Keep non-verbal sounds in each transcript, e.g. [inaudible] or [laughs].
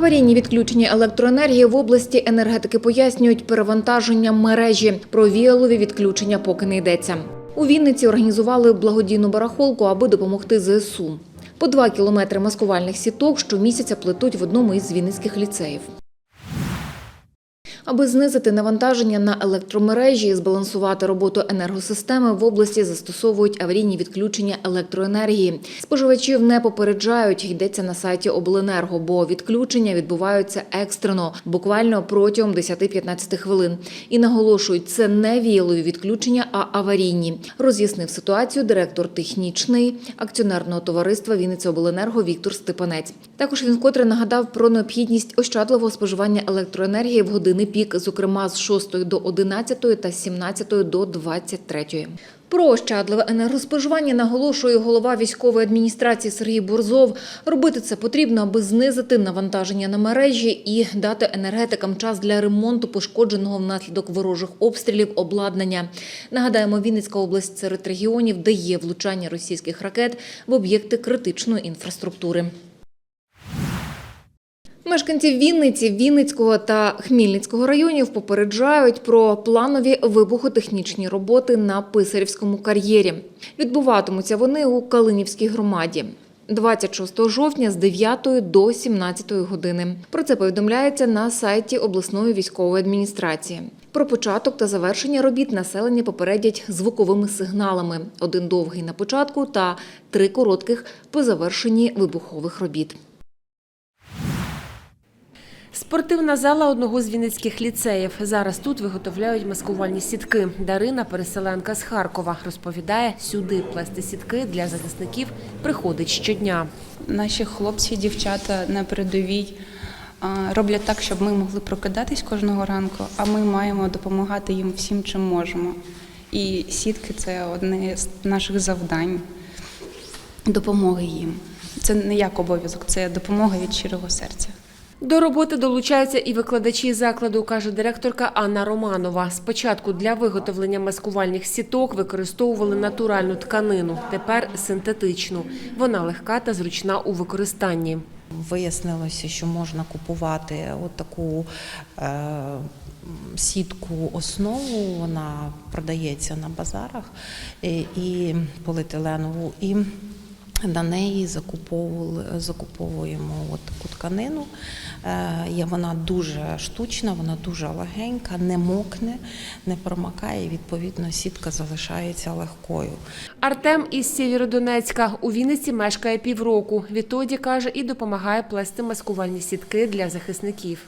Аварійні відключення електроенергії в області енергетики пояснюють перевантаженням мережі. Про віялові відключення поки не йдеться. У Вінниці організували благодійну барахолку, аби допомогти ЗСУ. По два кілометри маскувальних сіток щомісяця плетуть в одному із вінницьких ліцеїв. Аби знизити навантаження на електромережі і збалансувати роботу енергосистеми, в області застосовують аварійні відключення електроенергії. Споживачів не попереджають, йдеться на сайті обленерго, бо відключення відбуваються екстрено, буквально протягом 10-15 хвилин. І наголошують, це не віялові відключення, а аварійні. Роз'яснив ситуацію директор технічний акціонерного товариства Вінницяобленерго Віктор Степанець. Також він вкотре нагадав про необхідність ощадливого споживання електроенергії в години пік, зокрема з 6 до 11 та з 17 до 23. Про ощадливе енергоспоживання наголошує голова військової адміністрації Сергій Бурзов. Робити це потрібно, аби знизити навантаження на мережі і дати енергетикам час для ремонту пошкодженого внаслідок ворожих обстрілів обладнання. Нагадаємо, Вінницька область серед регіонів, де є влучання російських ракет в об'єкти критичної інфраструктури. Мешканці Вінниці, Вінницького та Хмільницького районів попереджають про планові вибухотехнічні роботи на Писарівському кар'єрі. Відбуватимуться вони у Калинівській громаді. 26 жовтня з 9 до 17 години. Про це повідомляється на сайті обласної військової адміністрації. Про початок та завершення робіт населення попередять звуковими сигналами: один довгий на початку та три коротких по завершенні вибухових робіт. Спортивна зала одного з вінницьких ліцеїв. Зараз тут виготовляють маскувальні сітки. Дарина, переселенка з Харкова, розповідає, сюди плести сітки для захисників приходить щодня. Наші хлопці, дівчата на передовій роблять так, щоб ми могли прокидатись кожного ранку, а ми маємо допомагати їм всім, чим можемо. І сітки це одне з наших завдань допомоги їм. Це не як обов'язок, це допомога від щирого серця. До роботи долучаються і викладачі закладу, каже директорка Анна Романова. Спочатку для виготовлення маскувальних сіток використовували натуральну тканину, тепер синтетичну. Вона легка та зручна у використанні. Вияснилося, що можна купувати от таку е, сітку основу, вона продається на базарах е, і поліетиленову, і на неї закуповували- закуповуємо от таку тканину. Е, вона дуже штучна, вона дуже легенька, не мокне, не промакає, відповідно сітка залишається легкою. Артем із Сєвєродонецька у Вінниці мешкає півроку. Відтоді каже і допомагає плести маскувальні сітки для захисників.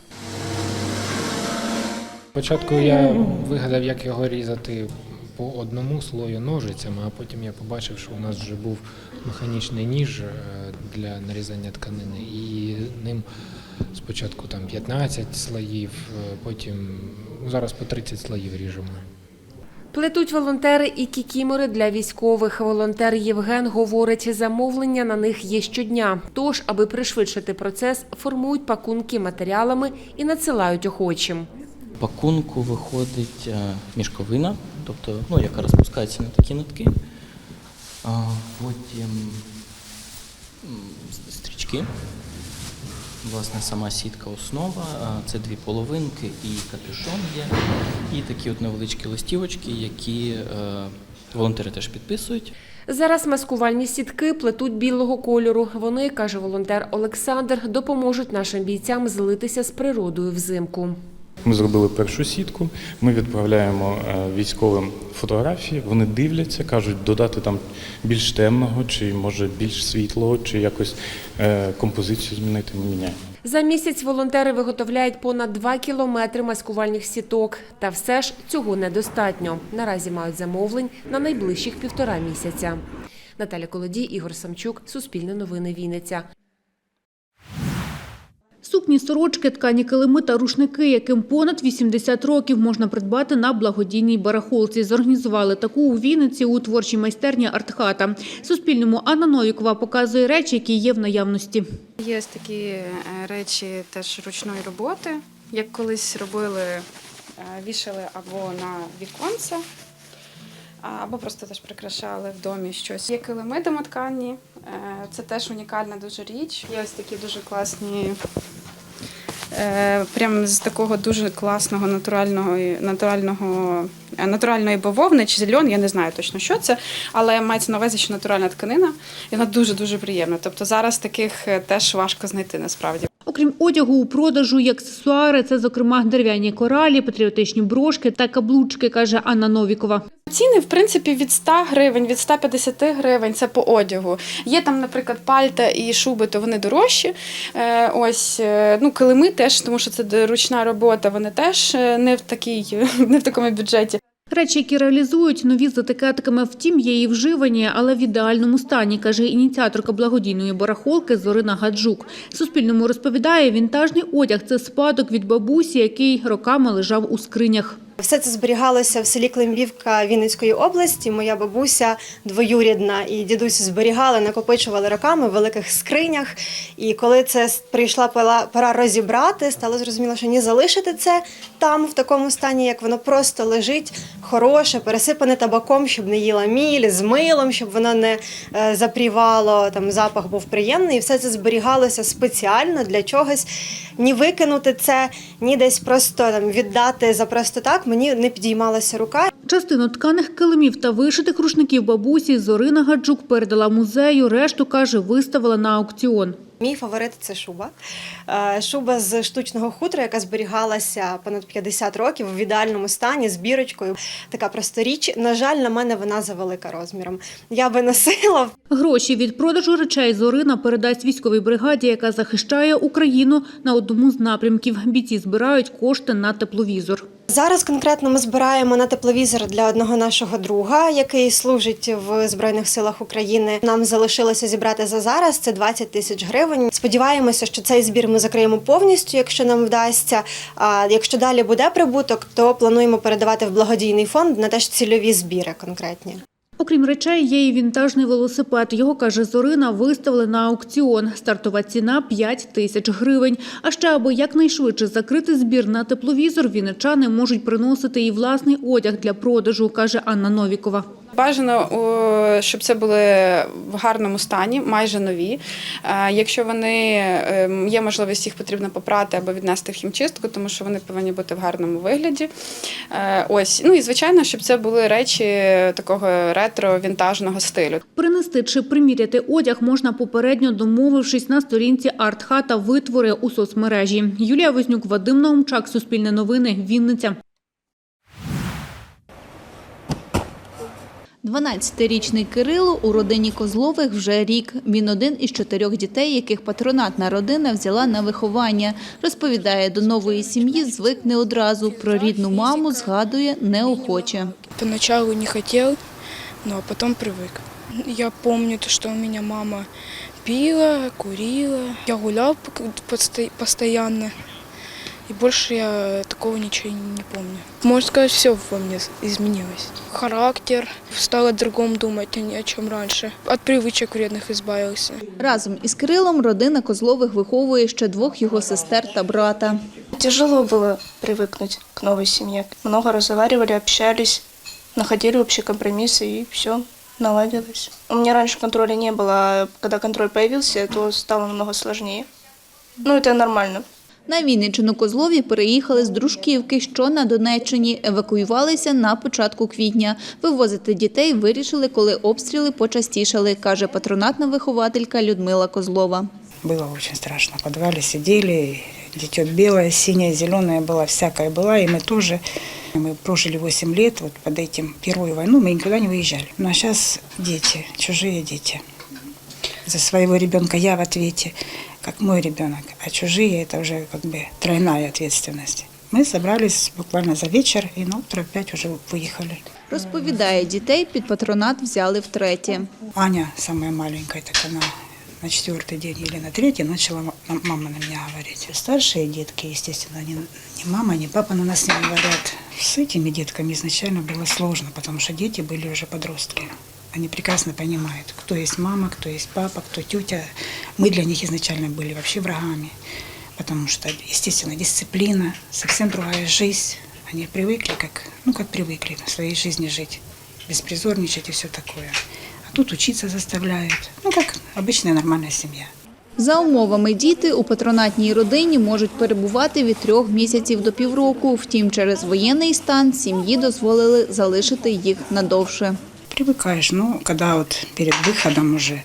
Спочатку я вигадав, як його різати по одному слою ножицями, а потім я побачив, що у нас вже був механічний ніж е, для нарізання тканини, і ним спочатку там 15 слоїв, е, потім ну, зараз по 30 слоїв ріжемо. Плетуть волонтери і кікімори для військових. Волонтер Євген говорить, замовлення на них є щодня. Тож, аби пришвидшити процес, формують пакунки матеріалами і надсилають охочим. пакунку виходить е, мішковина, тобто, ну, яка розпускається на такі нитки. А, Потім стрічки. Власне, сама сітка основа, це дві половинки і капюшон є. І такі от невеличкі листівочки, які е, волонтери теж підписують. Зараз маскувальні сітки плетуть білого кольору. Вони, каже волонтер Олександр, допоможуть нашим бійцям злитися з природою взимку. Ми зробили першу сітку. Ми відправляємо е, військовим фотографії. Вони дивляться, кажуть, додати там більш темного, чи може більш світлого, чи якось е, композицію змінити. Ми міняємо. За місяць волонтери виготовляють понад 2 кілометри маскувальних сіток. Та все ж цього недостатньо. Наразі мають замовлень на найближчих півтора місяця. Наталя Колодій, Ігор Самчук, Суспільне новини Вінниця. Сукні, сорочки, ткані килими та рушники, яким понад 80 років можна придбати на благодійній барахолці. Зорганізували таку у Вінниці у творчій майстерні «Артхата». Суспільному Анна Новікова показує речі, які є в наявності. Є такі е, речі теж ручної роботи, як колись робили, е, вішали або на віконце, або просто теж прикрашали в домі щось. Є килими домоткані, е, це теж унікальна дуже річ. Є ось такі дуже класні прям з такого дуже класного натурального натурального е, натуральної бавовни чи зельон, я не знаю точно, що це, але мається на увазі, що натуральна тканина, і вона дуже дуже приємна. Тобто зараз таких е, теж важко знайти насправді. Окрім одягу у продажу і аксесуари, це, зокрема, дерев'яні коралі, патріотичні брошки та каблучки, каже Анна Новікова. Ціни, в принципі, від 100 гривень, від 150 гривень це по одягу. Є там, наприклад, пальта і шуби, то вони дорожчі. Е, Ось, е, ну, килими теж, тому що це ручна робота, вони теж е, не в такій, [laughs] не в такому бюджеті. Речі, які реалізують нові з етикетками, втім, є і вживані, але в ідеальному стані, каже ініціаторка благодійної барахолки Зорина Гаджук. Суспільному розповідає, вінтажний одяг – це спадок від бабусі, який роками лежав у скринях. Все це зберігалося в селі Климбівка Вінницької області. Моя бабуся двоюрідна і дідусь зберігали, накопичували роками в великих скринях. І коли це прийшла пора- розібрати, стало зрозуміло, що ні залишити це там в такому стані, як воно просто лежить, хороше, пересипане табаком, щоб не їла міль, з милом, щоб воно не е, запрівало. Там запах був приємний, і все це зберігалося спеціально для чогось. Ні викинути це, ні десь просто там віддати за просто так. Мені не підіймалася рука. Частину тканих килимів та вишитих рушників бабусі Зорина Гаджук передала музею, решту, каже, виставила на аукціон. Мій фаворит це шуба. Е, Шуба з штучного хутра, яка зберігалася понад 50 років в ідеальному стані з бірочкою. Така просто річ. На жаль, на мене вона завелика розміром. Я би носила Гроші від продажу речей Зорина передасть військовій бригаді, яка захищає Україну на одному з напрямків. Бійці збирають кошти на тепловізор. Зараз конкретно ми збираємо на тепловізор для одного нашого друга, який служить в Збройних силах України. Нам залишилося зібрати за зараз це 20 тисяч гривень. Сподіваємося, що цей збір ми закриємо повністю, якщо нам вдасться. А якщо далі буде прибуток, то плануємо передавати в благодійний фонд на теж цільові збіри конкретні. Окрім речей, є і вінтажний велосипед. Його, каже Зорина, виставили на аукціон. Стартова ціна – 5 тисяч гривень. А ще, аби якнайшвидше закрити збір на тепловізор, вінничани можуть приносити і власний одяг для продажу, каже Анна Новікова. Бажано, щоб це були в гарному стані, майже нові. Е, Якщо вони ем, є можливість, їх потрібно попрати або віднести в хімчистку, тому що вони повинні бути в гарному вигляді. Е, Ось, ну і звичайно, щоб це були речі такого ретро-вінтажного стилю. Принести чи приміряти одяг можна попередньо домовившись на сторінці «Артхата. Витвори» у соцмережі. Юлія Вознюк, Вадим Наумчак, Суспільне новини, Вінниця. 12-річний Кирило у родині Козлових вже рік. Він один із чотирьох дітей, яких патронатна родина взяла на виховання. Розповідає, до нової сім'ї звик не одразу. Про рідну маму згадує неохоче. Поначалу не хотел, но потом привык. Я помню, то, что у меня мама пила, курила. Я посто- постоянно. И больше я такого ничего не помню. Можно сказать, все во мне изменилось. Характер. Стал о другом думать, а не о чем раньше. От привычек вредных избавился. Разом із Кирилом родина Козлових виховує ще двох його сестер та брата. Тяжело было привыкнуть к новой семье. Много разговаривали, общались, находили общие компромиссы и все наладилось. У меня раньше контроля не было, а когда контроль появился, то стало намного сложнее. Ну, это нормально. На Вінниччину Козлові переїхали з Дружківки, що на Донеччині. Евакуювалися на початку квітня. Вивозити дітей вирішили, коли обстріли почастішали, каже патронатна вихователька Людмила Козлова. Было очень страшно. В подвале сидели, дитё белое, синее, зеленое было, всякое было. И мы тоже, мы прожили 8 лет вот под этим первую войну, мы никуда не выезжали. Ну а сейчас дети, чужие дети. За своего ребенка я в ответе, как мой ребенок, а чужие это уже как бы тройная ответственность. Мы собрались буквально за вечер и на утро опять уже выехали. Розповідає, дітей під патронат взяли втретє. Аня, самая маленькая, так она на четвертый день или на третий начала м- мама на меня говорить. Старшие детки, естественно, ни, ни мама, ни папа на нас не говорят. С этими детками изначально было сложно, потому что дети были уже подростки. Они прекрасно понимают, кто есть мама, кто есть папа, кто тетя. Мы для них изначально были вообще врагами, потому что, естественно, дисциплина, совсем другая жизнь. Они привыкли, как, ну, как привыкли в своей жизни жить, беспризорничать и все такое. А тут учиться заставляют. Ну, как обычная нормальная семья. За умовами діти у патронатній родині можуть перебувати від трьох місяців до півроку. Втім, через воєнний стан сім'ї дозволили залишити їх надовше. Привыкаешь, ну, когда вот перед выходом уже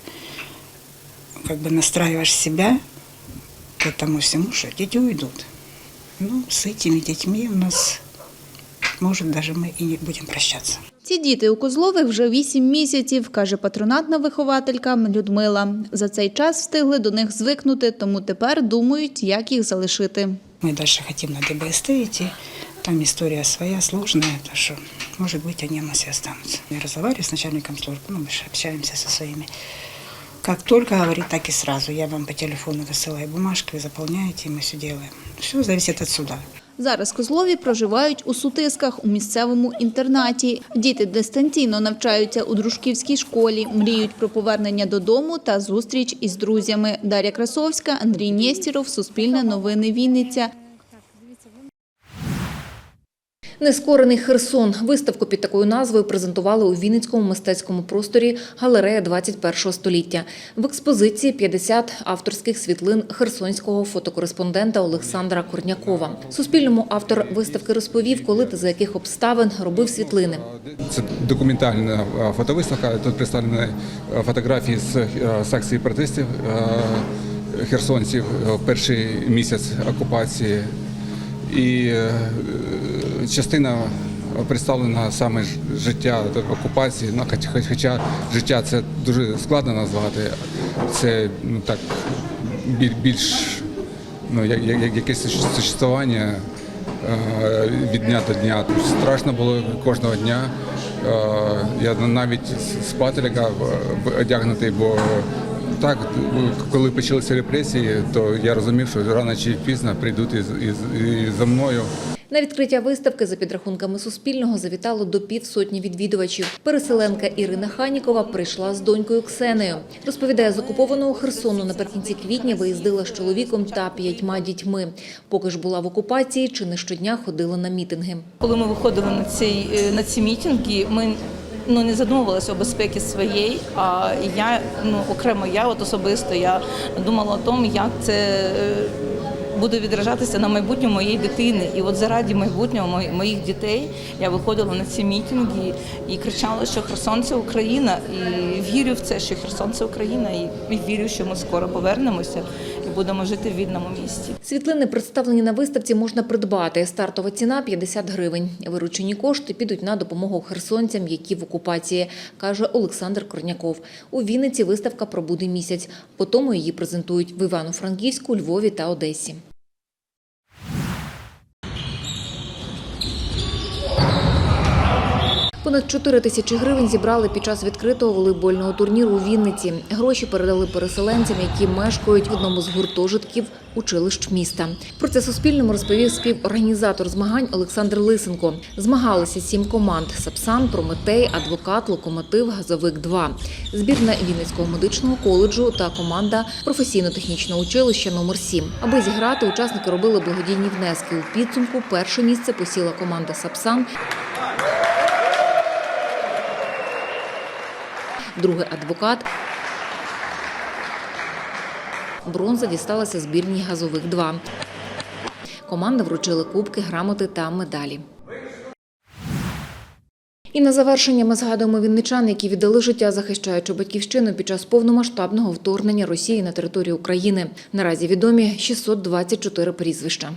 как бы настраиваешь себя к этому всему, что дети уйдут. Ну, с этими детьми у нас, может, даже мы и не будем прощаться. Ці діти у Козлових вже вісім місяців, каже патронатна вихователька Людмила. За цей час встигли до них звикнути, тому тепер думають, як їх залишити. Мы дальше хотим на ДБСТ идти. Там история своя, сложная, так что, может быть, они у нас и останутся. Я разговариваю с начальником службы, ну, мы же общаемся со своими. Как только говорит, так и сразу. Я вам по телефону высылаю бумажки, вы заполняете, и мы все делаем. Все зависит от суда. Зараз Козлові проживають у Сутисках у місцевому інтернаті. Діти дистанційно навчаються у дружківській школі, мріють про повернення додому та зустріч із друзями. Дар'я Красовська, Андрій Нєстіров, Суспільне новини Вінниця. Нескорений Херсон. Виставку під такою назвою презентували у Вінницькому мистецькому просторі галерея 21 століття. В експозиції 50 авторських світлин херсонського фотокореспондента Олександра Корнякова. Суспільному автор виставки розповів, коли та за яких обставин робив світлини. Це документальна фотовиставка. Тут представлені фотографії з е, секції протестів е, херсонців е, перший місяць окупації. І частина представлена саме життя окупації. Ну, хоч- хоч- Хоча життя це дуже складно назвати. Це ну, так більш ну, як, як, як якесь существування е, від дня до дня. Страшно було кожного дня. Е, Я навіть спати лягав е, одягнутий, бо так, коли почалися репресії, то я розумів, що рано чи пізно прийдуть і за мною. На відкриття виставки, за підрахунками Суспільного, завітало до півсотні відвідувачів. Переселенка Ірина Ханікова прийшла з донькою Ксенею. Розповідає, з окупованого Херсону наприкінці квітня виїздила з чоловіком та п'ятьма дітьми. Поки ж була в окупації, чи не щодня ходила на мітинги. Коли ми виходили на ці, на ці мітинги, ми ну, не задумувалися у безпеці своєї, а я, ну, окремо я от особисто, я думала о тому, як це е, буде відражатися на майбутньому моєї дитини. І от заради майбутнього моїх дітей я виходила на ці мітинги і кричала, що Херсон це Україна. І вірю в це, що Херсон це Україна, і вірю, що ми скоро повернемося і будемо жити в вільному місті. Світлини, представлені на виставці, можна придбати. Стартова ціна – 50 гривень. Виручені кошти підуть на допомогу херсонцям, які в окупації, каже Олександр Корняков. У Вінниці виставка пробуде місяць. Потім її презентують в Івано-Франківську, Львові та Одесі. Понад 4 тисячі гривень зібрали під час відкритого волейбольного турніру у Вінниці. Гроші передали переселенцям, які мешкають в одному з гуртожитків училищ міста. Про це Суспільному розповів співорганізатор змагань Олександр Лисенко. Змагалися сім команд: Сапсан, Прометей, Адвокат, Локомотив, Газовик-2, збірна Вінницького медичного коледжу та команда професійно-технічного училища номер 7 Аби зіграти, учасники робили благодійні внески. У підсумку перше місце посіла команда Сапсан. Другий адвокат. Бронза дісталася збірній газових 2 Команда вручили кубки, грамоти та медалі. І на завершення ми згадуємо вінничан, які віддали життя, захищаючи батьківщину під час повномасштабного вторгнення Росії на територію України. Наразі відомі 624 прізвища.